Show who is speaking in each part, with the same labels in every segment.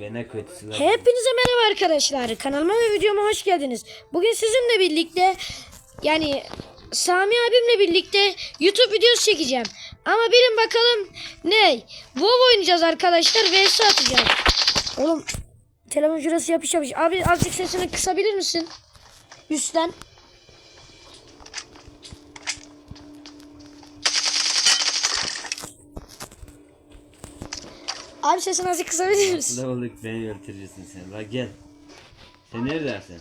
Speaker 1: Ve ne kötüsü.
Speaker 2: Hepinize merhaba arkadaşlar. Kanalıma ve videoma hoş geldiniz. Bugün sizinle birlikte yani Sami abimle birlikte YouTube videosu çekeceğim. Ama bilin bakalım ne? WoW oynayacağız arkadaşlar. VS atacağız. Oğlum telefon şurası yapış yapış. Abi azıcık sesini kısabilir misin? Üstten. Abi sesini azıcık kısabilir misin?
Speaker 1: Olduk beni öldürürsün sen. La gel. Sen neredesin?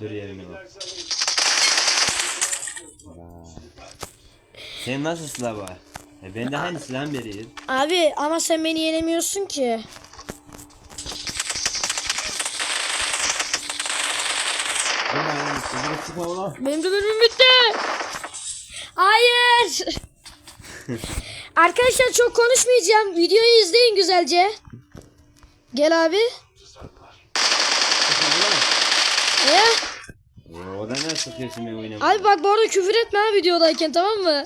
Speaker 1: Dur yerine bak. Vay. Sen nasıl silah var? E ben de aynı silah vereyim.
Speaker 2: Abi ama sen beni yenemiyorsun ki. Benim de bitti. Hayır. Arkadaşlar çok konuşmayacağım. Videoyu izleyin güzelce. Gel abi. Ne?
Speaker 1: O da sıkıyorsun ben oynamıyorum.
Speaker 2: Abi bak bu arada küfür etme ha videodayken tamam mı?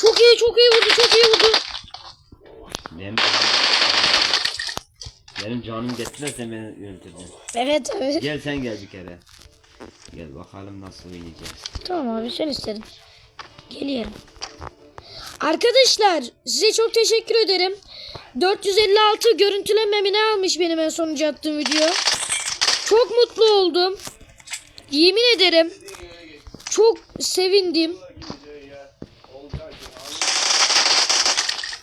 Speaker 2: Çok iyi çok iyi vurdu çok iyi vurdu.
Speaker 1: Benim, benim canım gittiler sen beni öldürdün.
Speaker 2: Evet evet.
Speaker 1: Gel sen gel bir kere. Gel bakalım nasıl oynayacağız.
Speaker 2: Tamam abi sen istedin. Geliyorum. Arkadaşlar size çok teşekkür ederim. 456 görüntülenmemi ne almış benim en sonuncu attığım video. Çok mutlu oldum. Yemin ederim. Çok sevindim.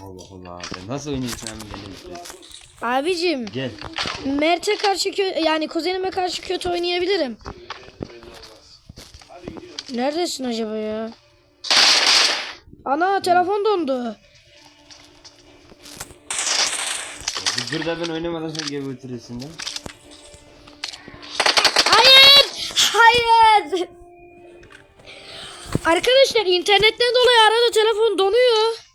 Speaker 1: Allah Allah. Ben nasıl oynuyorsun abi benim?
Speaker 2: Abicim
Speaker 1: Gel.
Speaker 2: Mert'e karşı kö- yani kuzenime karşı kötü oynayabilirim. Neredesin acaba ya? Ana telefon dondu.
Speaker 1: Bu burada ben oynamadan sen gibi götürüyorsun değil mi?
Speaker 2: Hayır! Hayır! Arkadaşlar internetten dolayı arada telefon donuyor.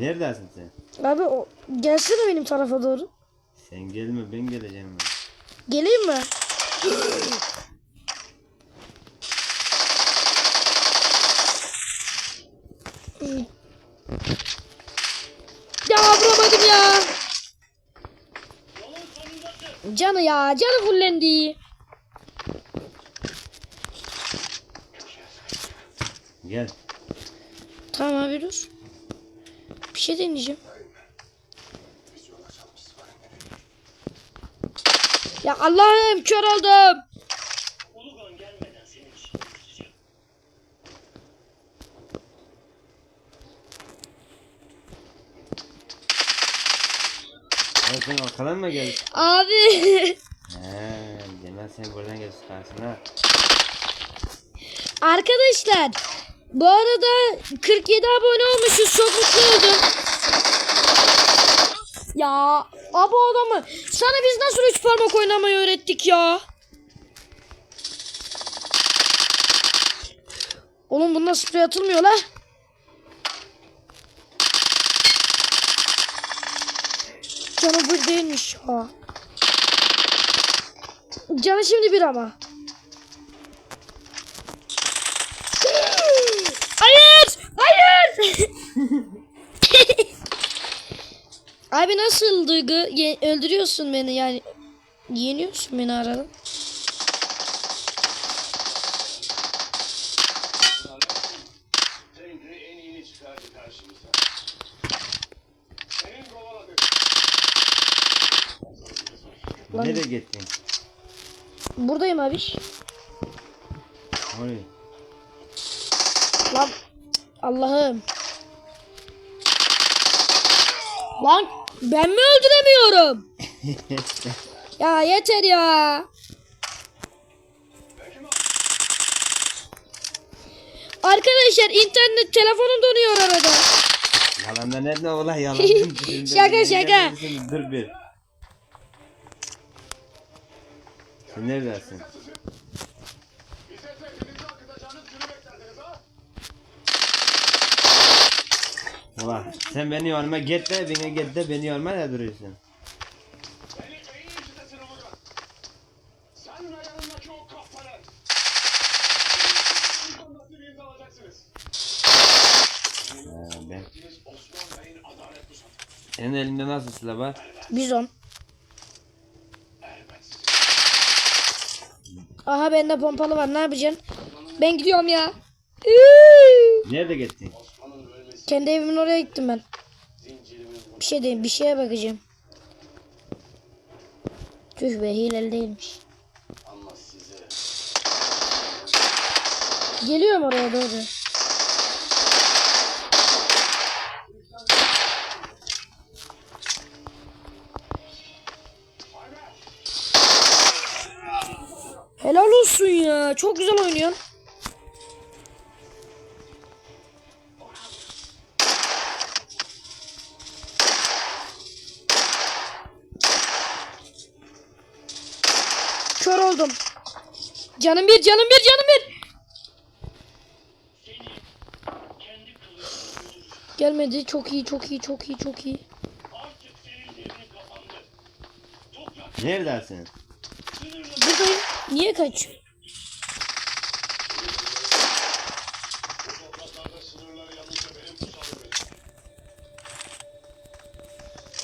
Speaker 1: Neredesin sen?
Speaker 2: Abi o gelsene benim tarafa doğru.
Speaker 1: Sen gelme ben geleceğim. Ben.
Speaker 2: Geleyim mi? ya vuramadım ya. Canı ya, canı fullendi.
Speaker 1: Gel.
Speaker 2: Tamam abi dur. Şey deneyeceğim. Ya Allah'ım kör oldum.
Speaker 1: Ya sen arkadan mı geldin?
Speaker 2: Abi.
Speaker 1: He, Cemal sen buradan gel sıkarsın ha.
Speaker 2: Arkadaşlar bu arada 47 abone olmuşuz. Çok mutlu oldum. Ya abi adamı sana biz nasıl üç parmak oynamayı öğrettik ya? Oğlum bunda sprey atılmıyor la. Canı bir değilmiş ya. Canı şimdi bir ama. Abi nasıl duygu? Ye- öldürüyorsun beni yani. Yeniyorsun beni arada. Lan-
Speaker 1: Nereye gittin?
Speaker 2: Buradayım abi.
Speaker 1: Oraya.
Speaker 2: Lan Allah'ım. Lan ben mi öldüremiyorum? ya yeter ya. Arkadaşlar internet telefonum donuyor arada.
Speaker 1: Yalandan ne olay yalan.
Speaker 2: Şaka, şaka.
Speaker 1: Dur bir. Sen neredesin? Ulan sen beni yorma git de beni git de beni yorma ne duruyorsun? Senin elinde nasıl silah var?
Speaker 2: Bizon. Aha bende pompalı var ne yapacaksın? Ben gidiyorum ya.
Speaker 1: Nerede gittin?
Speaker 2: Kendi evimin oraya gittim ben. Bir şey diyeyim bir şeye bakacağım. Tüh be hileli değilmiş. Geliyorum oraya doğru. Helal olsun ya. Çok güzel oynuyorsun. Oldum. Canım bir, canım bir, canım bir. Gelmedi. Çok iyi, çok iyi, çok iyi, çok iyi.
Speaker 1: Neredesin?
Speaker 2: Buradayım. Niye kaçıyor?
Speaker 3: topraklarda sınırları yalnızca benim kutsal benim.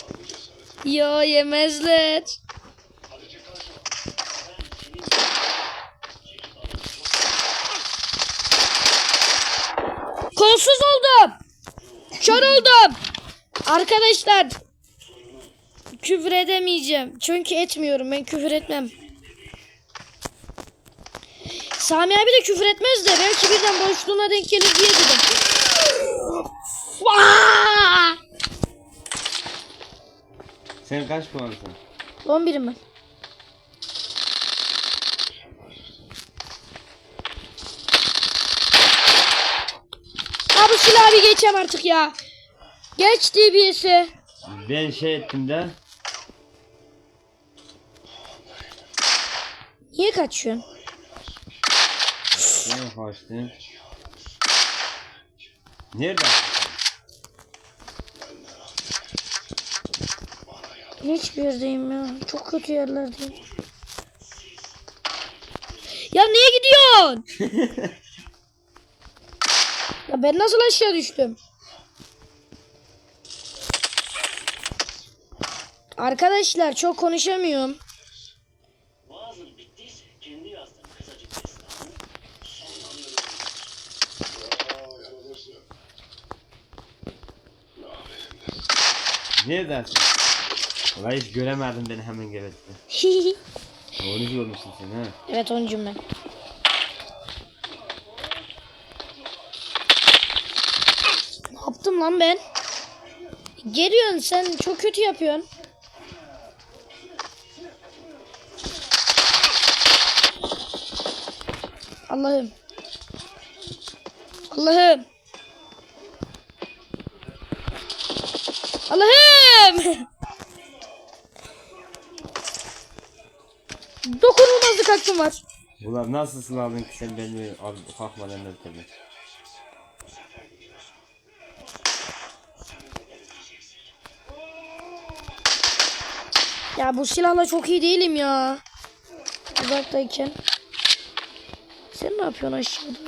Speaker 3: Var bu cesareti.
Speaker 2: Ya yemezler.
Speaker 3: Hadi çık karşıma.
Speaker 2: Kolsuz oldum. Kör oldum. Arkadaşlar. Küfür edemeyeceğim. Çünkü etmiyorum. Ben küfür etmem. Sami abi de küfür etmez de belki birden boşluğuna denk gelir diye dedim.
Speaker 1: Sen kaç puansın?
Speaker 2: 11'im ben. Abi silahı bir geçem artık ya. Geç DBS'i.
Speaker 1: Ben şey ettim de.
Speaker 2: Niye kaçıyorsun?
Speaker 1: Ben kaçtım. Neredesin?
Speaker 2: Hiçbir yerdeyim ya. Çok kötü yerlerdeyim. Ya niye gidiyorsun? ya ben nasıl aşağı düştüm? Arkadaşlar çok konuşamıyorum.
Speaker 3: Aferin.
Speaker 1: Neredesin? Valla hiç göremedim beni hemen gebertti. Onu görmüşsün sen ha.
Speaker 2: evet onuncum ben. Ne yaptım lan ben? Geliyorsun sen çok kötü yapıyorsun. Allah'ım. Allah'ım. Allah'ım. Dokunulmazlık hakkım var.
Speaker 1: Ulan nasıl aldın ki sen beni al kalkmadan ötedin.
Speaker 2: Ya bu silahla çok iyi değilim ya. Uzaktayken. Ne yapıyorsun aşağıda?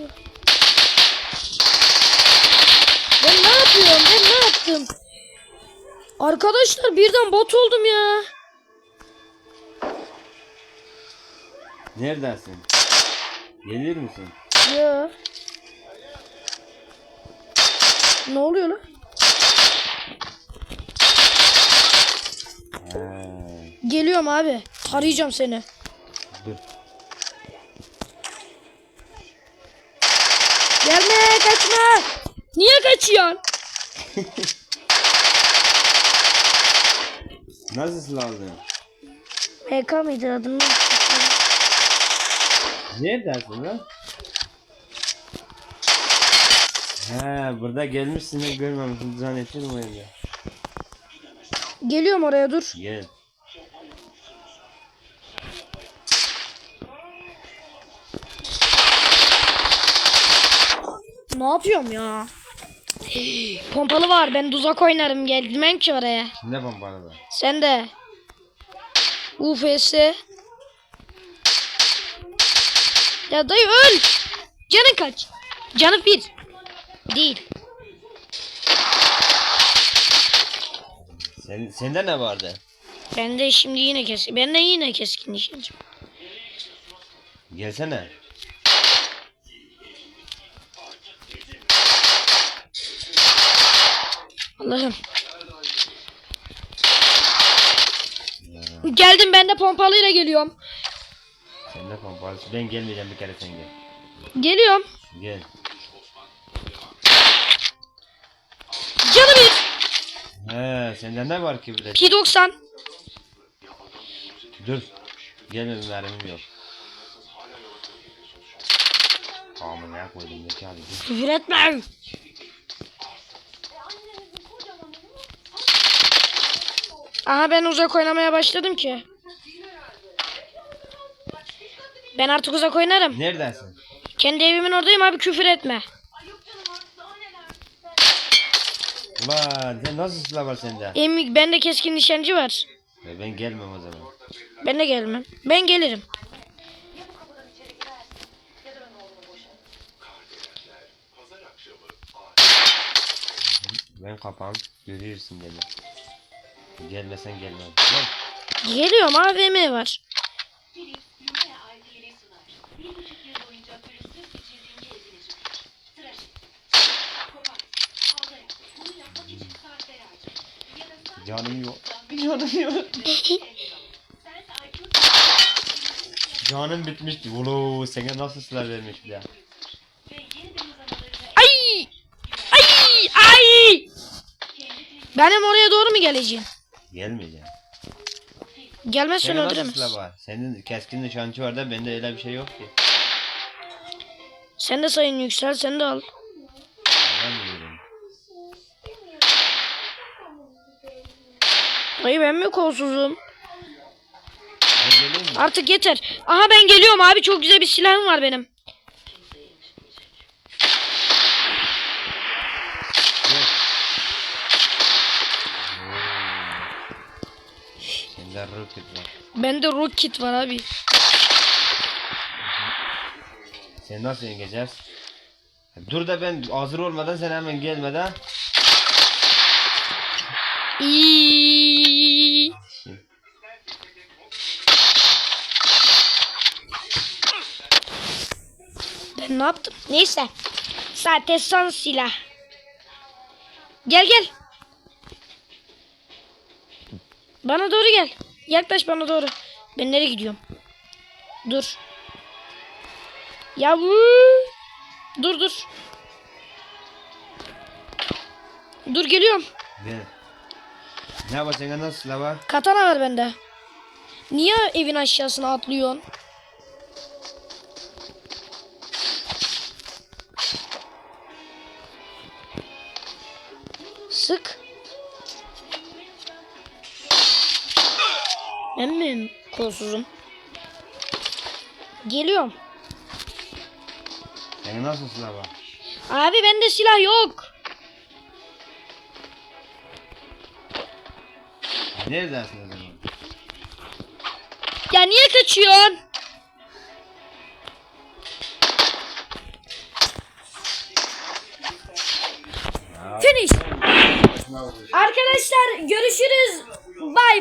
Speaker 2: Ben ne yapıyorum? Ben ne yaptım? Arkadaşlar birden bot oldum ya.
Speaker 1: Neredesin? Gelir misin?
Speaker 2: Ya. Ne oluyor lan? Geliyorum abi. Tarayacağım seni.
Speaker 1: dur.
Speaker 2: Kaçma. Niye kaçıyorsun?
Speaker 1: Silah aldın?
Speaker 2: MK mıydı adını?
Speaker 1: Neredesin lan? He burada gelmişsin de görmemişsin zannettim o.
Speaker 2: Geliyorum oraya dur.
Speaker 1: Gel.
Speaker 2: Ne yapıyorum ya? Pompalı var. Ben tuzak oynarım. Gelmem ki oraya.
Speaker 1: Ne pompalı var?
Speaker 2: Sen de. UFS. Ya dayı öl. Canın kaç? Canı bir. Değil.
Speaker 1: Sen, sende ne vardı?
Speaker 2: Ben de şimdi yine kes. Ben de yine keskin nişancım.
Speaker 1: Gelsene.
Speaker 2: Allah'ım. Geldim ben de pompalıyla geliyorum.
Speaker 1: Sen de pompalı. Ben gelmeyeceğim bir kere sen gel.
Speaker 2: Geliyorum.
Speaker 1: Gel.
Speaker 2: Canı bir.
Speaker 1: He, sende ne var ki bir de?
Speaker 2: P90.
Speaker 1: Dur. Gelme bir mermim yok. Tamam ya koydum ne kağıdı.
Speaker 2: Küfür etme. Aha ben uzak oynamaya başladım ki. Ben artık uzak oynarım.
Speaker 1: Neredesin?
Speaker 2: Kendi evimin oradayım abi küfür etme.
Speaker 1: Ulan sen nasıl silah var sende?
Speaker 2: Emik bende keskin nişancı var.
Speaker 1: E, ben gelmem o zaman.
Speaker 2: Ben de gelmem. Ben gelirim.
Speaker 1: Ben kapağım. Görüyorsun beni. Gelmesen gelmem. Gel.
Speaker 2: Geliyorum AVM var.
Speaker 1: Canım yok. Canım yok. Canım bitmişti. Ulu sana nasıl silah vermiş bir daha.
Speaker 2: Ay! Ay! Ay! Benim oraya doğru mu geleceğim?
Speaker 1: Gelmeyeceğim.
Speaker 2: Gelmezsen
Speaker 1: Senin nasıl
Speaker 2: öldüremez.
Speaker 1: silah var? Senin keskin nişancı var da bende öyle bir şey yok ki.
Speaker 2: Sen de sayın yüksel sen de al.
Speaker 1: Ben biliyorum.
Speaker 2: Ay ben mi kolsuzum?
Speaker 1: Ben geleyim mi?
Speaker 2: Artık yeter. Aha ben geliyorum abi çok güzel bir silahım var benim.
Speaker 1: Gel. Oo. Sende roket var.
Speaker 2: Bende rocket var abi.
Speaker 1: Sen nasıl yeneceğiz? Dur da ben hazır olmadan sen hemen gelmeden.
Speaker 2: İyi. Ben ne yaptım? Neyse. Zaten son silah. Gel gel. Bana doğru gel. Yaklaş bana doğru. Ben nereye gidiyorum? Dur. Ya. Dur dur. Dur geliyorum.
Speaker 1: Gel. Ne var sende nasıl silah var?
Speaker 2: Katana var bende. Niye evin aşağısına atlıyorsun? Kolsuzum? Geliyorum.
Speaker 1: Sende nasıl silah var?
Speaker 2: Abi bende silah yok.
Speaker 1: Neredesin o zaman?
Speaker 2: Ya niye kaçıyorsun? Finish. Arkadaşlar görüşürüz. Bye.